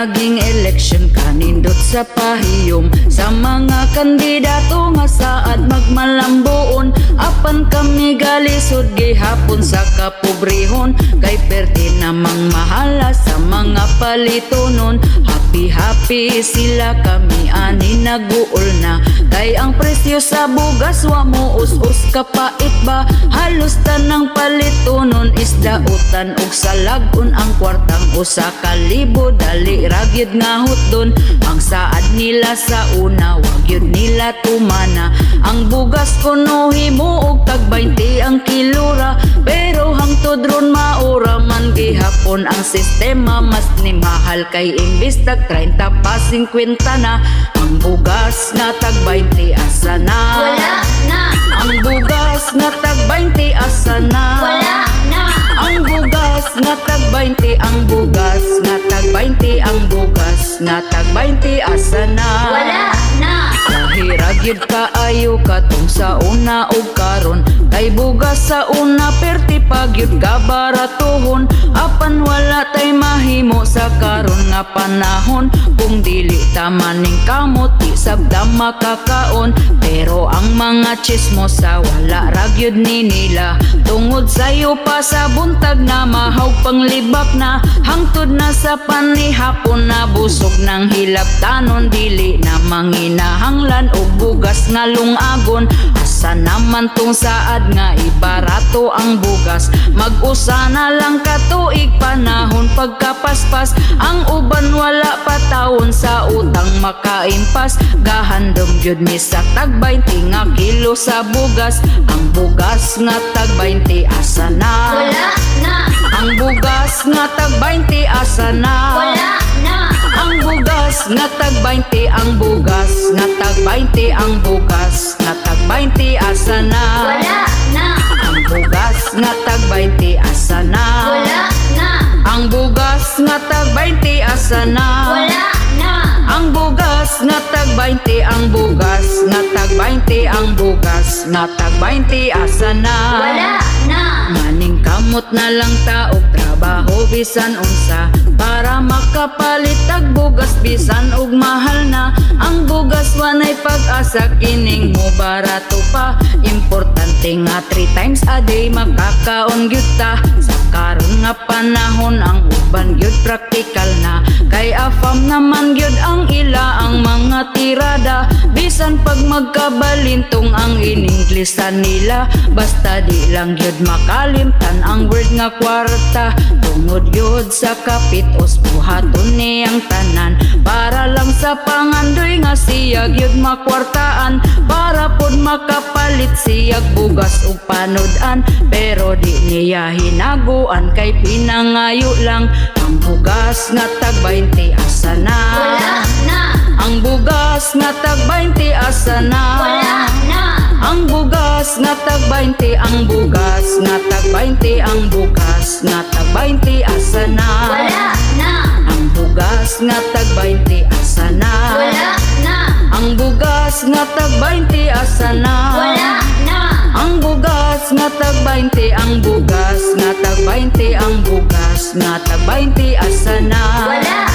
naging election kanindot sa pahiyom. Sa mga kandidato nga saad magmalambuon. Apan kami galisod gihapon sa kapobrehon kay perti namang mahala sa mga palitonon happy happy sila kami ani naguol na. Kay ang presyo sa bugas wa mo us-us kapait ba halos tanang palitonon isda utan ug salagon ang kwartang usa ka libo. Dali ragyod nga hutdon ang saad nila sa una wag yun nila tumana. Ang bugas kuno himo og tag 20 ang kilora pero hangtod ron maura gihapon ang sistema mas ni mahal kay imbis tag 30 pa 50 na. Ang bugas na tag 20 asa na? Wala na, ang bugas na tag 20 asa na? Wala na, ang bugas na tag 20 ang bugas na tag 20 ang bugas na tag 20 asa na? Wala yun kaayo katong sa una ug karon. Kay bugas sa una perti pag yun kabaratuhon Apan wala tay mahimo sa karon nga panahon. Kung dili tama ning kamot di sabda makakaon. Pero ang mga chismos sa wala ragyod ni nila. Tungod sayo pa sa buntag na mahaw panglibak na. Hangtod na sa panihapon na busog ng hilap tanon Dili manginahanglan o bugas nga lungagon. Asa naman tong saad nga ibarato ang bugas. Mag-usa na lang katuig panahon pagkapaspas. Ang uban wala pa taon sa utang makaimpas. Gahandom gyud mi sa tag 20 nga kilo sa bugas. Ang bugas nga tag 20 asa na? Wala na, Ang bugas nga tag 20 asa na nga tag 20 ang bugas nga tag 20 ang bugas nga tag 20 asa na? Wala na, ang bugas nga tag 20 asa na? Wala na, ang bugas nga tag 20 asa na? Wala na, ang bugas nga tag 20 ang bugas nga tag 20 ang bugas nga tag 20 asa na? Wala na. Na lang taog trabaho bisan unsa. Para makapalit tag bugas bisan ug mahal na. Ang bugas wanay pag-asa kining mo barato pa. Importante nga three times a day makakaon gyud ta. Sa karon nga panahon ang uban gyud praktikal na. Kay afam naman gyud ang ila ang mga tirada bisan pag magkabalintong ang ininglesan nila basta di lang gyud makalimtan ang word nga kwarta. Tungod gyud sa kapitos buhaton ni ang tanan. Para lang sa pangandoy nga siya gyud makwartaan. Para pod makapalit siyag bugas ug panodan. Pero di niya hinaguan kay pinangayo lang. Ang bugas nga tag 20 asa bugas nga tag 20 asa na? Wala na, ang bugas nga tag 20 ang bugas nga tag 20 ang bugas nga tag 20 asa na? Wala na, ang bugas nga tag 20 asa na? Wala na, ang bugas nga tag 20 asa na? Wala na, ang bugas nga tag 20 ang bugas nga tag 20 ang bugas nga tag 20 asa na? Wala na,